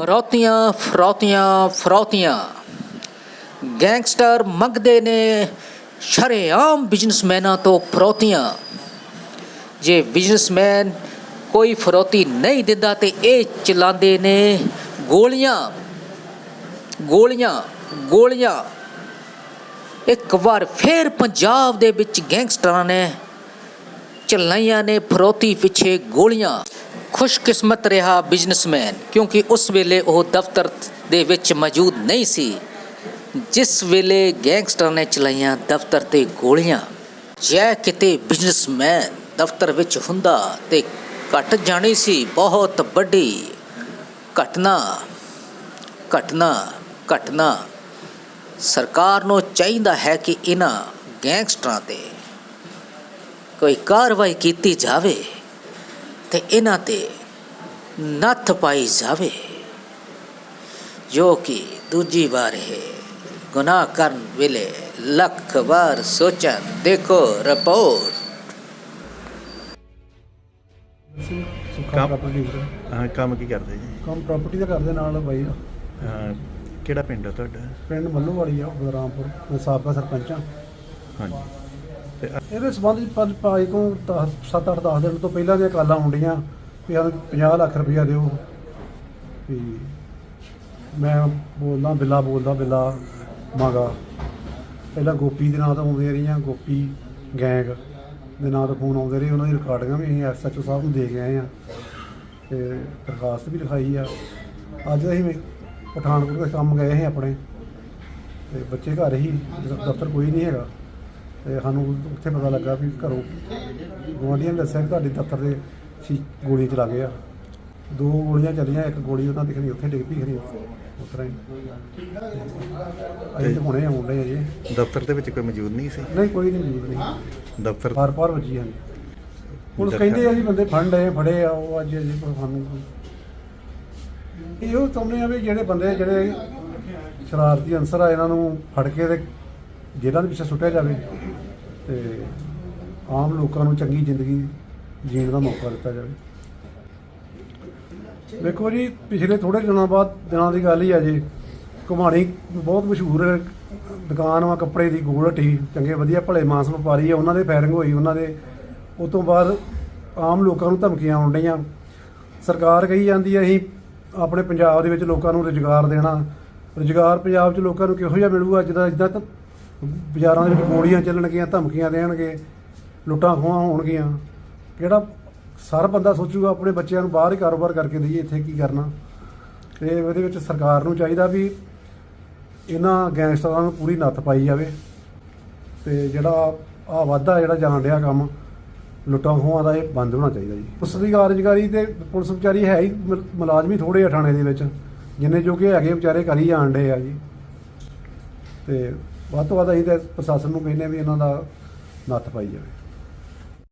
ਫਰੋਤੀਆਂ ਫਰੋਤੀਆਂ ਫਰੋਤੀਆਂ। Gangster ਮੰਗਦੇ ਨੇ ਸ਼ਰੇਆਮ ਬਿਜ਼ਨਸਮੈਨਾਂ ਤੋਂ ਫਰੋਤੀਆਂ। ਜੇ ਬਿਜ਼ਨਸਮੈਨ ਕੋਈ ਫਰੋਤੀ ਨਹੀਂ ਦਿੰਦਾ ਤੇ ਇਹ ਚਲਾਉਂਦੇ ਨੇ ਗੋਲੀਆਂ। ਗੋਲੀਆਂ ਗੋਲੀਆਂ। ਇੱਕ ਵਾਰ ਫੇਰ ਪੰਜਾਬ ਦੇ ਵਿੱਚ ਗੈਂਗਸਟਰਾਂ ਨੇ, ਚਲਾਈਆਂ ਨੇ ਫਰੋਤੀ ਪਿੱਛੇ ਗੋਲੀਆਂ। ਖੁਸ਼ਕਿਸਮਤ ਰਿਹਾ ਬਿਜ਼ਨਸਮੈਨ ਕਿਉਂਕਿ ਉਸ ਵੇਲੇ ਉਹ ਦਫ਼ਤਰ ਦੇ ਵਿੱਚ ਮੌਜੂਦ ਨਹੀਂ ਸੀ। ਜਿਸ ਵੇਲੇ ਗੈਂਗਸਟਰ ਨੇ ਚਲਾਈਆਂ ਦਫ਼ਤਰ ਤੇ ਗੋਲੀਆਂ, ਜੇ ਕਿਤੇ ਬਿਜ਼ਨਸਮੈਨ ਦਫ਼ਤਰ ਵਿੱਚ ਹੁੰਦਾ ਤੇ ਘਟ ਜਾਣੀ ਸੀ, ਬਹੁਤ ਵੱਡੀ ਘਟਨਾ ਘਟਨਾ ਘਟਨਾ। ਸਰਕਾਰ ਨੂੰ ਚਾਹੀਦਾ ਹੈ ਕਿ ਇਹਨਾਂ ਗੈਂਗਸਟਰਾਂ ਤੇ ਕੋਈ ਕਾਰਵਾਈ ਕੀਤੀ ਜਾਵੇ। ਤੇ ਇਹਨਾਂ ਤੇ ਨੱਥ ਪਾਈ ਜਾਵੇ ਜੋ ਕਿ ਦੂਜੀ ਵਾਰ ਹੈ ਗੁਨਾਹ ਕਰਨ ਵੇਲੇ ਲੱਖ ਵਾਰ ਸੋਚਣ ਦੇਖੋ ਰਿਪੋਰਟ ਸਿੰਘ ਸੁੱਖਾ ਕੰਮ- ਪ੍ਰਾਪਰਟੀ ਹਾਂ ਕੰਮ ਕੀ ਕਰਦੇ ਜੀ ਕੰਮ ਪ੍ਰਾਪਰਟੀ ਦਾ ਕਰਦੇ ਨਾਲ ਬਾਈ ਦਾ। ਹਾਂ, ਕਿਹੜਾ ਪਿੰਡ ਆ ਤੁਹਾਡਾ ਪਿੰਡ ਮੱਲੂ ਵਾਲੀ ਆ ਬਦਰਾਮਪੁਰ ਮੈਂ ਸਾਬਕਾ ਸਰਪੰਚ ਆ ਹਾਂਜੀ। ਤੇ ਇਹਦੇ ਸੰਬੰਧ ਵਿੱਚ ਪੰਜ ਪਾਈ ਤੋਂ 7 8 10 ਦਿਨ ਤੋਂ ਪਹਿਲਾਂ ਦੀਆਂ ਕਾਲਾਂ ਹੁੰਦੀਆਂ ਵੀ ਸਾਨੂੰ 50 ਲੱਖ ਰੁਪਇਆ ਦਿਓ। ਵੀ ਮੈਂ ਬੋਲਦਾ, ਬਿੱਲਾ ਬੋਲਦਾ, ਬਿੱਲਾ ਮੰਗਾ। ਪਹਿਲਾਂ ਗੋਪੀ ਦੇ ਨਾਂ ਤੋਂ ਆਉਂਦੀਆਂ ਰਹੀਆਂ, ਗੋਪੀ ਗੈਂਗ ਦੇ ਨਾਂ ਤੋਂ ਫੋਨ ਆਉਂਦੇ ਰਹੇ, ਉਹਨਾਂ ਦੀ ਰਿਕਾਰਡਿੰਗਾਂ ਵੀ ਅਸੀਂ ਐਸਐਚਓ ਸਾਹਿਬ ਨੂੰ ਦੇ ਕੇ ਆਏ ਆ ਤੇ ਦਰਖਾਸਤ ਵੀ ਲਿਖਾਈ ਆ। ਅੱਜ ਅਸੀਂ ਪਠਾਨਕੋਟ ਦੇ ਕੰਮ ਗਏ ਸੀ ਆਪਣੇ ਤੇ ਬੱਚੇ ਘਰ ਹੀ, ਦਫ਼ਤਰ ਕੋਈ ਨਹੀਂ ਹੈਗਾ। ਤੇ ਸਾਨੂੰ ਉੱਥੇ ਪਤਾ ਲੱਗਾ ਵੀ ਘਰੋਂ ਗੁਆਂਢੀਆਂ ਨੇ ਦੱਸਿਆ ਕਿ ਤੁਹਾਡੇ ਦਫ਼ਤਰ ਦੇ ਸੀ ਗੋਲੀ ਚਲਾ ਗਏ ਆ। ਦੋ ਗੋਲੀਆਂ ਚੱਲੀਆਂ ਇੱਕ ਗੋਲੀ ਉਹਨਾਂ ਦੀ ਖਣੀ ਉੱਥੇ ਡਿੱਗ ਪਈ ਖਣੀ ਉਸ ਤਰ੍ਹਾਂ ਹੀ। ਤਾਂ ਹੁਣੇ ਆਉਂਦੇ ਆ ਜੀ। ਦਫ਼ਤਰ ਦੇ ਵਿੱਚ ਕੋਈ ਮੌਜੂਦ ਨਹੀਂ ਸੀ? ਨਹੀਂ ਕੋਈ ਨਹੀਂ ਮੌਜੂਦ ਨਹੀਂ। ਦਫ਼ਤਰ ਪਾਰ ਪਾਰ ਵੱਜੀ ਹਨ ਪੁਲਿਸ ਕਹਿੰਦੇ ਆ ਜੀ ਬੰਦੇ ਫੰਡ ਆਏ ਫੜੇ ਆ ਉਹ ਅੱਜ ਜੀ ਪਰ ਸਾਨੂੰ ਇਹੋ ਚਾਹੁੰਦੇ ਆ ਵੀ ਜਿਹੜੇ ਬੰਦੇ ਜਿਹੜੇ ਸ਼ਰਾਰਤੀ ਅਨਸਰ ਆ ਇਹਨਾਂ ਨੂੰ ਫੜ ਕੇ ਤੇ ਜੇਲ੍ਹਾਂ ਦੇ ਪਿੱਛੇ ਸੁੱਟਿਆ ਜਾਵੇ ਤੇ ਆਮ ਲੋਕਾਂ ਨੂੰ ਚੰਗੀ ਜ਼ਿੰਦਗੀ ਜੀਣ ਦਾ ਮੌਕਾ ਦਿੱਤਾ ਜਾਵੇ। ਵੇਖੋ ਜੀ, ਪਿਛਲੇ ਥੋੜੇ ਦਿਨਾਂ ਬਾਅਦ ਦਿਨਾਂ ਦੀ ਗੱਲ ਹੀ ਆ ਜੀ। ਘੁਮਾਣੀ ਬਹੁਤ ਮਸ਼ਹੂਰ ਦੁਕਾਨ ਵਾ, ਕੱਪੜੇ ਦੀ ਗੋਲਟੀ ਚੰਗੇ ਵਧੀਆ ਭਲੇ ਮਾਸ ਵਪਾਰੀ ਆ, ਉਹਨਾਂ ਦੇ ਫਾਇਰਿੰਗ ਹੋਈ, ਉਹਨਾਂ ਦੇ। ਉਸ ਤੋਂ ਬਾਅਦ ਆਮ ਲੋਕਾਂ ਨੂੰ ਧਮਕੀਆਂ ਆਉਣ ਡਈਆਂ। ਸਰਕਾਰ ਕਹੀ ਜਾਂਦੀ ਹੈ ਅਸੀਂ ਆਪਣੇ ਪੰਜਾਬ ਦੇ ਵਿੱਚ ਲੋਕਾਂ ਨੂੰ ਰੁਜ਼ਗਾਰ ਦੇਣਾ। ਰੁਜ਼ਗਾਰ ਪੰਜਾਬ 'ਚ ਲੋਕਾਂ ਨੂੰ ਕਿਹੋ ਜਿਹਾ ਮਿਲੂਗਾ? ਜਿੱਦਾਂ ਜਿੱਦਾਂ ਬਾਜ਼ਾਰਾਂ ਦੇ ਵਿੱਚ ਗੋਲੀਆਂ ਚੱਲਣਗੀਆਂ, ਧਮਕੀਆਂ ਦੇਣਗੇ, ਲੁੱਟਾਂ ਖੋਹਾਂ ਹੋਣਗੀਆਂ। ਕਿਹੜਾ ਸਾਰਾ ਬੰਦਾ ਸੋਚੂਗਾ ਆਪਣੇ ਬੱਚਿਆਂ ਨੂੰ ਬਾਹਰ ਹੀ ਕਾਰੋਬਾਰ ਕਰਕੇ ਦਈਏ, ਇੱਥੇ ਕੀ ਕਰਨਾ? ਤੇ ਇਹਦੇ ਵਿੱਚ ਸਰਕਾਰ ਨੂੰ ਚਾਹੀਦਾ ਵੀ ਇਹਨਾਂ ਗੈਂਗਸਟਰਾਂ ਨੂੰ ਪੂਰੀ ਨੱਥ ਪਾਈ ਜਾਵੇ। ਤੇ ਜਿਹੜਾ ਆ ਵਾਧਾ ਜਿਹੜਾ ਜਾਣ ਡਿਆ ਕੰਮ, ਲੁੱਟਾਂ ਖੋਹਾਂ ਦਾ ਇਹ ਬੰਦ ਹੋਣਾ ਚਾਹੀਦਾ ਜੀ। ਪੁਲਿਸ ਦੀ ਕਾਰਜਕਾਰੀ ਤੇ ਪੁਲਿਸ ਵਿਚਾਰੀ ਹੈ ਹੀ ਮੁਲ- ਮੁਲਾਜ਼ਮ ਹੀ ਥੋੜੇ ਆ ਥਾਣੇ ਦੇ ਵਿੱਚ, ਜਿੰਨੇ ਜੋਗੇ ਹੈਗੇ ਵਿਚਾਰੇ ਕਰੀ ਜਾਣ ਡੇ ਆ ਜੀ। ਤੇ ਵੱਧ ਤੋਂ ਵੱਧ ਅਸੀਂ ਤਾਂ ਪ੍ਰਸ਼ਾਸਨ ਨੂੰ ਕਹਿੰਦੇ ਵੀ ਇਹਨਾਂ ਦਾ ਨੱਥ ਪਾਈ ਜਾਵੇ।